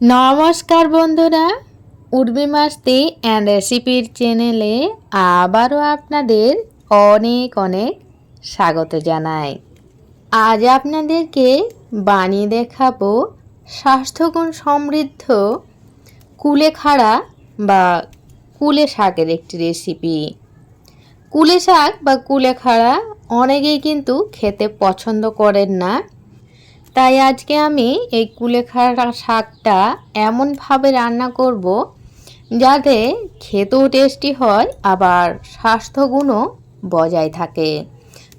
নমস্কার বন্ধুরা, উর্মি মাস্তি অ্যান্ড রেসিপির চ্যানেলে আবারও আপনাদের অনেক অনেক স্বাগত জানাই। আজ আপনাদেরকে বানিয়ে দেখাবো স্বাস্থ্যগুণ সমৃদ্ধ কুলেখাড়া বা কুলে শাকের একটি রেসিপি কুলে শাক বা কুলেখাড়া অনেকেই কিন্তু খেতে পছন্দ করেন না তাই আজকে আমি এই কুলেখাড়া শাকটা এমনভাবে রান্না করব যাতে খেতেও টেস্টি হয়, আবার স্বাস্থ্যগুণও বজায় থাকে।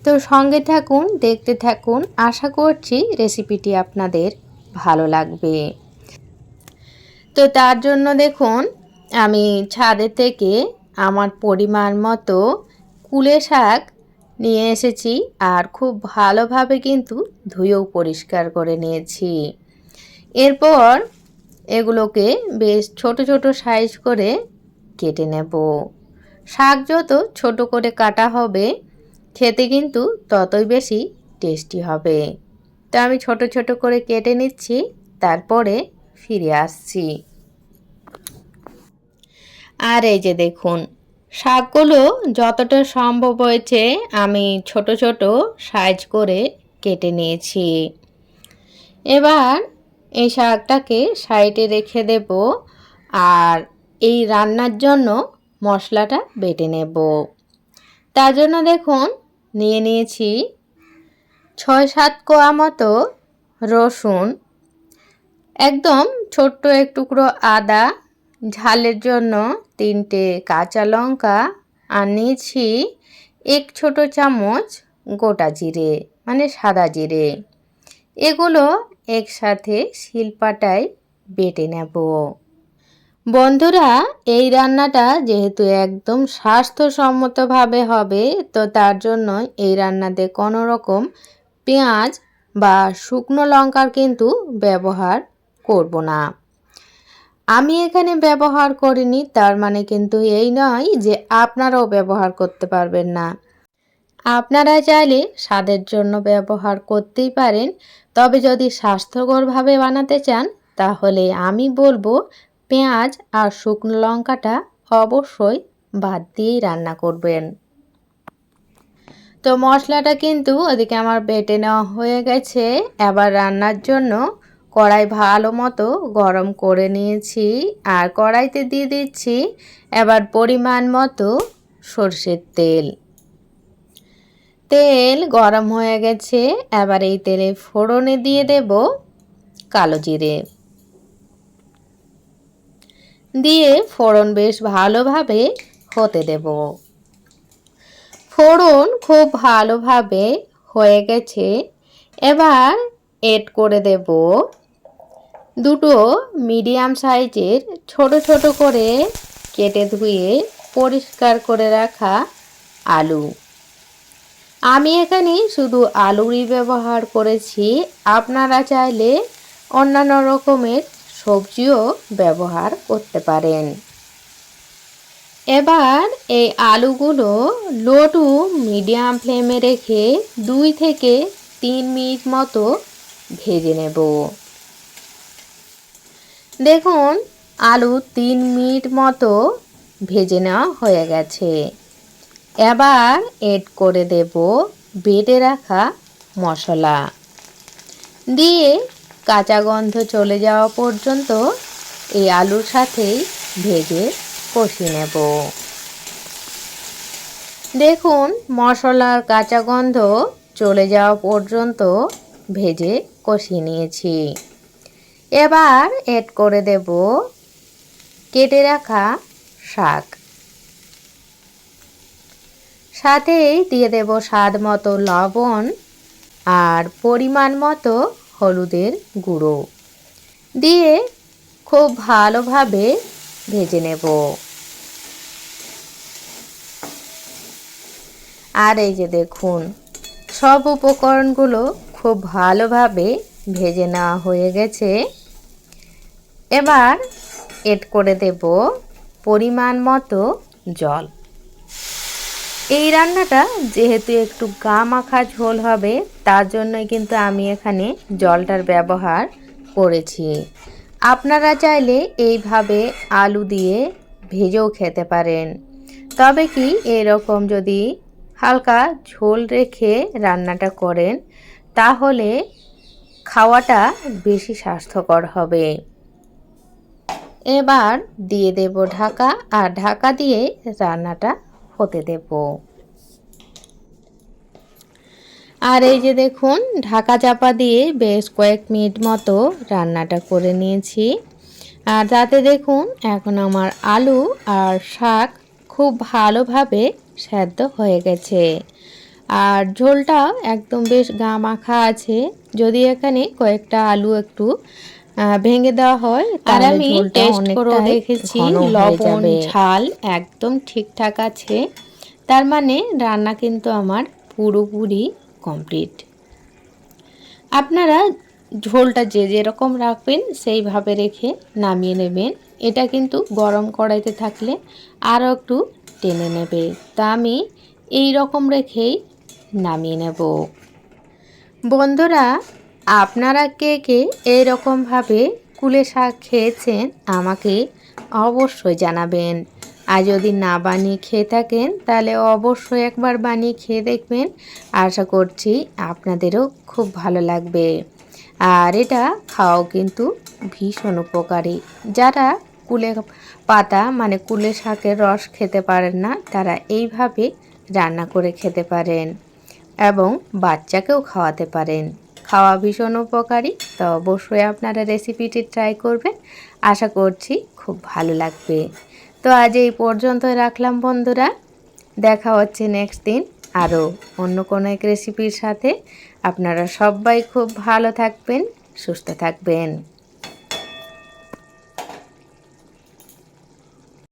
তো সঙ্গে থাকুন, দেখতে থাকুন। আশা করছি রেসিপিটি আপনাদের ভালো লাগবে। তো তার জন্য দেখুন, আমি ছাদের থেকে আমার পরিমাণ মতো কুলে শাক নিয়ে এসেছি আর খুব ভালোভাবে কিন্তু ধুয়েও পরিষ্কার করে নিয়েছি। এরপর এগুলোকে বেশ ছোট ছোট সাইজ করে কেটে নেব। শাক যত ছোট করে কাটা হবে, খেতে কিন্তু ততই বেশি টেস্টি হবে। তো আমি ছোট ছোট করে কেটে নিচ্ছি, তারপরে ফিরে আসছি। আর এই যে দেখুন শাকগুলো যতটা সম্ভব হয়েছে আমি ছোট ছোট সাইজ করে কেটে নিয়েছি। এবার এই শাকটাকে সাইডে রেখে দেব আর এই রান্নার জন্য মশলাটা বেটে নেব। তার জন্য দেখুন, নিয়ে নিয়েছি ছয় সাত কোয়া মতো রসুন, একদম ছোট্ট এক টুকরো আদা, ঝালের জন্য তিনটে কাঁচা লঙ্কা আর নিয়েছি এক ছোট চামচ গোটা জিরে মানে সাদা জিরে। এগুলো একসাথে শিলপাটায় বেটে নেব। বন্ধুরা, এই রান্নাটা যেহেতু একদম স্বাস্থ্যসম্মতভাবে হবে, তো তার জন্য এই রান্নাতে কোনো রকম পেঁয়াজ বা শুকনো লঙ্কার কিন্তু ব্যবহার করব না। আমি এখানে ব্যবহার করিনি, তার মানে কিন্তু এই নয় যে আপনারাও ব্যবহার করতে পারবেন না। আপনারা চাইলে স্বাদের জন্য ব্যবহার করতেই পারেন, তবে যদি স্বাস্থ্যকরভাবে বানাতে চান, তাহলে আমি বলব পেঁয়াজ আর শুকনো লঙ্কাটা অবশ্যই বাদ দিয়েই রান্না করবেন। তো মশলাটা কিন্তু ওদিকে আমার বেটে নেওয়া হয়ে গেছে। এবার রান্নার জন্য কড়াই ভালো মতো গরম করে নিয়েছি আর কড়াইতে দিয়ে দিচ্ছি এবার পরিমাণ মতো সর্ষের তেল। তেল গরম হয়ে গেছে, এবার এই তেলে ফোড়নে দিয়ে দেব কালো জিরে। দিয়ে ফোড়ন বেশ ভালোভাবে হতে দেব। ফোড়ন খুব ভালোভাবে হয়ে গেছে, এবার এড করে দেব দুটো মিডিয়াম সাইজের ছোট ছোট করে কেটে ধুয়ে পরিষ্কার করে রাখা আলু। আমি এখানে শুধু আলুরই ব্যবহার করেছি। আপনারা চাইলে অন্যান্য রকমের সবজিও ব্যবহার করতে পারেন। এবার এই আলুগুলো লো টু মিডিয়াম ফ্লেমে রেখে দুই থেকে তিন মিনিট মতো ভেজে নেব। দেখুন, আলু তিন মিনিট মতো ভেজে নেওয়া হয়ে গেছে। এবার এড করে দেব বেটে রাখা মশলা। দিয়ে কাঁচা গন্ধ চলে যাওয়া পর্যন্ত এই আলুর সাথেই ভেজে কষিয়ে নেব। দেখুন, মশলার কাঁচা গন্ধ চলে যাওয়া পর্যন্ত ভেজে কষিয়ে নিয়েছি। এবার এড করে দেব কেটে রাখা শাক। সাথেই দিয়ে দেব স্বাদ মতো লবণ আর পরিমাণ মতো হলুদের গুঁড়ো। দিয়ে খুব ভালোভাবে ভেজে নেব। আর এই যে দেখুন, সব উপকরণগুলো খুব ভালোভাবে ভেজে নেওয়া হয়ে গেছে। এবার এড করে দেব পরিমাণ মতো জল। এই রান্নাটা যেহেতু একটু গা মাখা ঝোল হবে, তার জন্যই কিন্তু আমি এখানে জলটার ব্যবহার করেছি। আপনারা চাইলে এইভাবে আলু দিয়ে ভেজেও খেতে পারেন। তবে কি এরকম যদি হালকা ঝোল রেখে রান্নাটা করেন, তাহলে খাওয়াটা বেশি স্বাস্থ্যকর হবে। এবার দিয়ে দেব ঢাকা আর ঢাকা দিয়ে রান্নাটা হতে দেব। আর এই যে দেখুন, ঢাকা চাপা দিয়ে বেশ কয়েক মিনিট মতো রান্নাটা করে নিয়েছি। আর তাতে দেখুন, এখন আমার আলু আর শাক খুব ভালোভাবে সেদ্ধ হয়ে গেছে। আর ঝোলটা একদম বেশ গা মাখা আছে। যদি এখানে কয়েকটা আলু একটু ভেঙে দেওয়া হয় আর আমি টেস্ট করে দেখেছি লবণ ঝাল একদম ঠিকঠাক আছে। তার মানে রান্না কিন্তু আমার পুরোপুরি কমপ্লিট আপনারা ঝোলটা যে যেরকম রাখবেন সেইভাবে রেখে নামিয়ে নেবেন। এটা কিন্তু গরম কড়াইতে থাকলে আরও একটু টেনে নেবে। তা আমি এই রকম রেখেই নামিয়ে নেব। বন্ধুরা, আপনারা কে কে এইরকমভাবে কুলে শাক খেয়েছেন আমাকে অবশ্যই জানাবেন। আর যদি না বানিয়ে খেয়ে থাকেন, তাহলে অবশ্যই একবার বানিয়ে খেয়ে দেখবেন। আশা করছি আপনাদেরও খুব ভালো লাগবে। আর এটা খাওয়াও কিন্তু ভীষণ উপকারী। যারা কুলে পাতা মানে কুলে শাকের রস খেতে পারেন না, তারা এইভাবে রান্না করে খেতে পারেন। এবং বাচ্চাকেও খাওয়াতে পারেন। খাওয়া ভীষণ উপকারী, তো অবশ্যই আপনারা রেসিপিটি ট্রাই করবেন। আশা করছি খুব ভালো লাগবে। তো আজ এই পর্যন্ত রাখলাম বন্ধুরা। দেখা হচ্ছে নেক্সট দিন আরও অন্য কোনো এক রেসিপির সাথে। আপনারা সবাই খুব ভালো থাকবেন, সুস্থ থাকবেন।